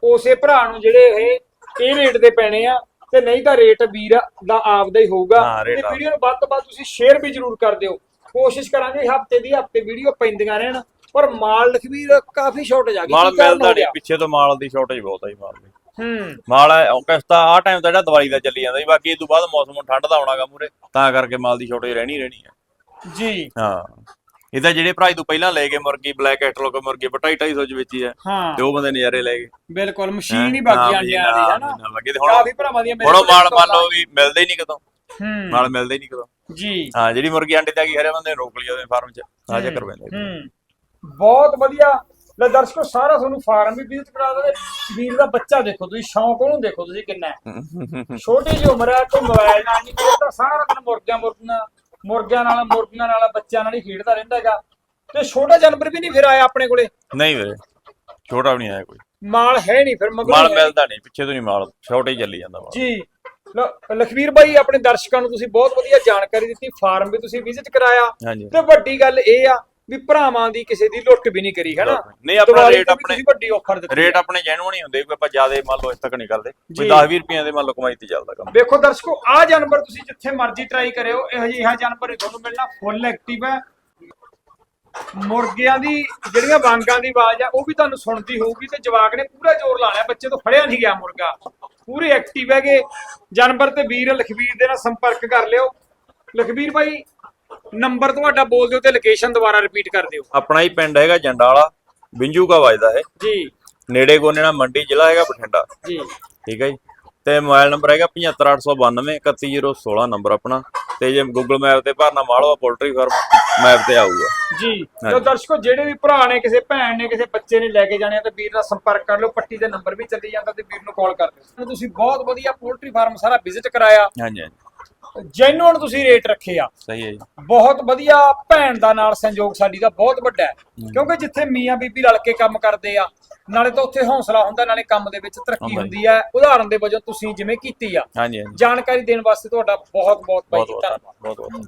S1: ਉਸੇ ਭਰਾ ਨੂੰ ਜਿਹੜੇ ਇਹ ਇਹ ਰੇਟ ਦੇ ਪੈਣੇ ਆ ਤੇ ਨਹੀਂ ਤਾਂ ਰੇਟ ਵੀਰ ਦਾ ਆਪਦਾ ਹੀ ਹੋਊਗਾ।
S2: ਹਾਂ,
S1: ਤੇ ਵੀਡੀਓ ਨੂੰ ਵੱਧ ਤੋਂ ਵੱਧ ਤੁਸੀਂ ਸ਼ੇਅਰ ਵੀ ਜ਼ਰੂਰ ਕਰ ਦਿਓ। ਕੋਸ਼ਿਸ਼ ਕਰਾਂਗੇ ਹਫ਼ਤੇ ਦੀ ਹਫ਼ਤੇ ਵੀਡੀਓ ਪੈਂਦੀਆਂ ਰਹਿਣ ਪਰ ਮਾਲ ਲਖਵੀਰ ਕਾਫੀ ਸ਼ਾਰਟੇਜ ਆ ਗਈ।
S2: ਮਾਲ
S1: ਕੀ ਕਾਰਨ
S2: ਮਿਲਦਾ
S1: ਹੋ
S2: ਨਹੀਂ
S1: ਗਿਆ?
S2: ਪਿੱਛੇ ਤੋਂ ਮਾਲ ਦੀ ਸ਼ਾਰਟੇਜ ਬਹੁਤ ਆ ਜੀ ਮਾਲ ਦੀ।
S1: ਹੂੰ।
S2: ਮਾਲ ਹੈ ਉਹ ਕਿਸ਼ਤਾ ਆ ਟਾਈਮ ਤਾਂ ਜਿਹੜਾ ਦੀਵਾਲੀ ਦਾ ਚੱਲੀ ਜਾਂਦਾ ਜੀ ਬਾਕੀ ਇਹ ਤੋਂ ਬਾਅਦ ਮੌਸਮ ਠੰਡ ਦਾ ਆਉਣਾਗਾ ਮੂਰੇ ਤਾਂ ਕਰਕੇ ਮਾਲ ਦੀ ਸ਼ਾਰਟੇਜ ਰਹਿਣੀ ਰਹਿਣੀ ਆ।
S1: ਜੀ।
S2: ਹਾਂ। ਇਹ ਤਾਂ ਜਿਹੜੇ ਪ੍ਰਾਈਸ ਤੋਂ ਪਹਿਲਾਂ ਲੈ ਗਏ ਮੁਰਗੀ ਬਲੈਕ ਕੈਟਲੌਗ ਮੁਰਗੀ ਪਰ 250 ਚ ਵੇਚੀ
S1: ਹਾਂ।
S2: ਉਹ ਬੰਦੇ ਨਜ਼ਾਰੇ ਲੈ ਗਏ।
S1: ਬਿਲਕੁਲ ਮਸ਼ੀਨ ਹੀ ਬਾਕੀ ਆਂਡਿਆਂ ਦੀ ਹੈ ਨਾ
S2: ਤੇ ਹੁਣ
S1: ਕਾਫੀ ਭਰਾਵਾਂ ਦੀਆਂ
S2: ਹੁਣ ਮਾਲ ਮੰਨ ਲਓ ਵੀ ਮਿਲਦੇ ਹੀ ਨਹੀਂ ਕਦੋਂ?
S1: ਹੂੰ।
S2: ਮਾਲ ਮਿਲਦੇ ਹੀ ਨਹੀਂ ਕਦੋਂ?
S1: ਜੀ।
S2: ਹਾਂ ਜਿਹੜੀ ਮੁਰਗੀ ਅੰਡੇ ਤੇ ਆ ਗਈ ਹਰੇ ਬੰਦੇ ਰੋਕ ਲਈ ਉਹਦੇ ਫਾਰਮ ਚ। ਆ ਜਾ
S1: ਹੂੰ,
S2: ਕਰਵਾਉਂਦੇ
S1: ਹੂੰ। ਬਹੁਤ ਵਧੀਆ। ਲੈ ਦਰਸ਼ਕੋ ਸਾਰਾ ਤੁਹਾਨੂੰ ਫਾਰਮ ਵੀ ਵਿਜ਼ਿਟ ਕਰਾ ਦਿੰਦੇ ਵੀਰ ਦਾ ਬੱਚਾ ਦੇਖੋ ਤੁਸੀਂ ਸ਼ੌਂਕ ਉਹਨੂੰ ਦੇਖੋ ਤੁਸੀਂ ਕਿੰਨਾ ਛੋਟੀ ਜਿਹੀ ਉਮਰ ਹੈ ਕੋਈ ਮੋਬਾਈਲ ਨਾਲ ਨਹੀਂ ਖੇਡਦਾ ਸਾਰਾ ਦਿਨ ਮੁਰਗਿਆਂ ਮੁਰਗੀਆਂ ਮੁਰਗਿਆਂ ਨਾਲ ਮੁਰਗੀਆਂ ਨਾਲ ਬੱਚਿਆਂ ਨਾਲ ਹੀ ਖੇਡਦਾ ਰਹਿੰਦਾ ਹੈਗਾ। ਤੇ ਛੋਟਾ ਜਾਨਵਰ ਵੀ ਨਹੀਂ ਫਿਰ ਆਇਆ ਆਪਣੇ ਕੋਲੇ?
S2: ਨਹੀਂ ਵੀਰੇ ਛੋਟਾ ਵੀ ਨਹੀਂ ਆਇਆ ਕੋਈ।
S1: ਮਾਲ ਹੈ ਨਹੀਂ ਫਿਰ ਮਗਰੋਂ
S2: ਮਾਲ। ਮਿਲਦਾ ਨਹੀਂ ਪਿੱਛੇ ਤੋਂ ਨਹੀਂ ਮਾਲ ਛੋਟਾ ਹੀ ਚੱਲੀ ਜਾਂਦਾ ਮਾਲ।
S1: ਜੀ। ਲਖਵੀਰ ਬਾਈ ਆਪਣੇ ਦਰਸ਼ਕਾਂ ਨੂੰ ਤੁਸੀਂ ਬਹੁਤ ਵਧੀਆ ਜਾਣਕਾਰੀ ਦਿੱਤੀ ਫਾਰਮ ਵੀ ਤੁਸੀਂ ਵਿਜ਼ਿਟ ਕਰਾਇਆ। ਤੇ ਵੱਡੀ ਗੱਲ ਇਹ ਆ ਵੀ ਭਰਾਵਾਂ ਦੀ ਕਿਸੇ ਦੀ ਲੁੱਟ ਵੀ ਨਹੀਂ ਕਰੀ ਹੈਨਾ
S2: ਨਹੀਂ ਆਪਣਾ ਰੇਟ ਆਪਣੇ
S1: ਵੱਡੀ ਆਫਰ ਦਿੱਤੀ
S2: ਰੇਟ। ਆਪਣੇ ਜੈਨੂਨ ਹੀ ਹੁੰਦੇ ਕੋਈ ਆਪਾਂ ਜ਼ਿਆਦਾ ਮੰਨ ਲਓ ਇਸ ਤੱਕ ਨਹੀਂ ਕਰਦੇ। ਕੋਈ
S1: ਜੀ।
S2: 10 20 ਰੁਪਈਆਂ ਦੇ ਮੰਨ ਲਓ ਕਮਾਈ ਤੇ ਚੱਲਦਾ ਕੰਮ।
S1: ਵੇਖੋ ਦਰਸ਼ਕੋ ਆ ਜਾਨਵਰ ਤੁਸੀਂ ਜਿੱਥੇ ਮਰਜ਼ੀ ਟਰਾਈ ਕਰਿਓ ਇਹੋ ਜਿਹਾ ਜਾਨਵਰ ਹੀ ਤੁਹਾਨੂੰ ਮਿਲਣਾ ਫੁੱਲ ਐਕਟਿਵ ਹੈ। ਮੁਰਗਿਆਂ ਦੀ ਜਿਹੜੀਆਂ ਵਾਂਗਾਂ ਦੀ ਆਵਾਜ਼ ਆ ਉਹ ਵੀ ਤੁਹਾਨੂੰ ਸੁਣਦੀ ਹੋਊਗੀ ਤੇ ਜਵਾਕ ਨੇ ਪੂਰਾ ਜ਼ੋਰ ਲਾ ਲਿਆ ਬੱਚੇ ਤੋਂ ਫੜਿਆ ਨਹੀਂ ਗਿਆ ਮੁਰਗਾ। ਪੂਰੇ ਐਕਟਿਵ ਹੈਗੇ। ਜਾਨਵਰ ਤੇ ਵੀਰ ਲਖਵੀਰ ਦੇ ਨਾਲ ਸੰਪਰਕ ਕਰ ਲਿਓ। ਲਖਵੀਰ ਭਾਈ ਨੰਬਰ ਤੁਹਾਡਾ ਬੋਲ ਦਿਓ ਤੇ ਲੋਕੇਸ਼ਨ ਦੁਬਾਰਾ ਰਿਪੀਟ ਕਰ ਦਿਓ।
S2: ਆਪਣਾ ਹੀ ਪਿੰਡ ਹੈਗਾ ਜੰਡਾਲਾ ਬਿੰਜੂ ਕਾ ਵਜਦਾ ਹੈ
S1: ਜੀ।
S2: ਨੇੜੇ ਗੋਨੇਣਾ ਮੰਡੀ ਜ਼ਿਲ੍ਹਾ ਹੈਗਾ ਬਠਿੰਡਾ।
S1: ਜੀ।
S2: ਠੀਕ ਹੈ ਜੀ। ਤੇ ਮੋਬਾਈਲ ਨੰਬਰ ਹੈਗਾ 75892 31016 ਨੰਬਰ ਆਪਣਾ। ਤੇ ਜੇ ਗੂਗਲ ਮੈਪ ਤੇ ਭਰਨਾ ਮਾਲਵਾ ਪੋਲਟਰੀ ਫਾਰਮ ਮੈਪ ਤੇ ਆਊਗਾ।
S1: ਜੀ। ਤੇ ਦਰਸ਼ਕੋ ਜਿਹੜੇ ਵੀ ਭਰਾ ਨੇ ਕਿਸੇ ਭੈਣ ਨੇ ਕਿਸੇ ਬੱਚੇ ਨੇ ਲੈ ਕੇ ਜਾਣੇ ਆ ਤਾਂ ਵੀਰ ਨਾਲ ਸੰਪਰਕ ਕਰ ਲਓ। ਪੱਟੀ ਦੇ ਨੰਬਰ ਵੀ ਚੱਲੀ ਜਾਂਦਾ ਤੇ ਵੀਰ ਨੂੰ ਕਾਲ ਕਰ ਲਿਓ ਤੁਸੀਂ ਬਹੁਤ ਵਧੀਆ ਪੋਲਟਰੀ ਫਾਰਮ ਸਾਰਾ ਵਿਜ਼ਿਟ ਕਰਾਇਆ।
S2: ਹਾਂਜੀ ਹਾਂਜੀ।
S1: ਜੈਨੂਨ ਤੁਸੀਂ ਰੇਟ ਰੱਖੇ ਆ।
S2: ਸਹੀ ਹੈ ਜੀ।
S1: ਬਹੁਤ ਵਧੀਆ ਭੈਣ ਦਾ ਨਾਲ ਸੰਯੋਗ ਸਾਡੀ ਦਾ ਬਹੁਤ ਵੱਡਾ ਹੈ। ਕਿਉਂਕਿ ਜਿੱਥੇ ਮੀਆਂ ਬੀਬੀ ਰਲ ਕੇ ਕੰਮ ਕਰਦੇ ਆ ਨਾਲੇ ਤਾਂ ਉੱਥੇ ਹੌਸਲਾ ਹੁੰਦਾ ਨਾਲੇ ਕੰਮ ਦੇ ਵਿੱਚ ਤਰੱਕੀ
S2: ਹੁੰਦਾ
S1: ਹੈ। ਉਦਾਹਰਨ ਦੇ ਵਜੋਂ ਤੁਸੀਂ ਜਿਵੇਂ ਕੀਤੀ ਆ। ਜਾਣਕਾਰੀ ਦੇਣ ਵਾਸਤੇ ਤੁਹਾਡਾ ਬਹੁਤ ਬਹੁਤ ਭਾਈ
S2: ਬਹੁਤ
S1: ਧੰਨਵਾਦ।
S2: ਬਹੁਤ ਬਹੁਤ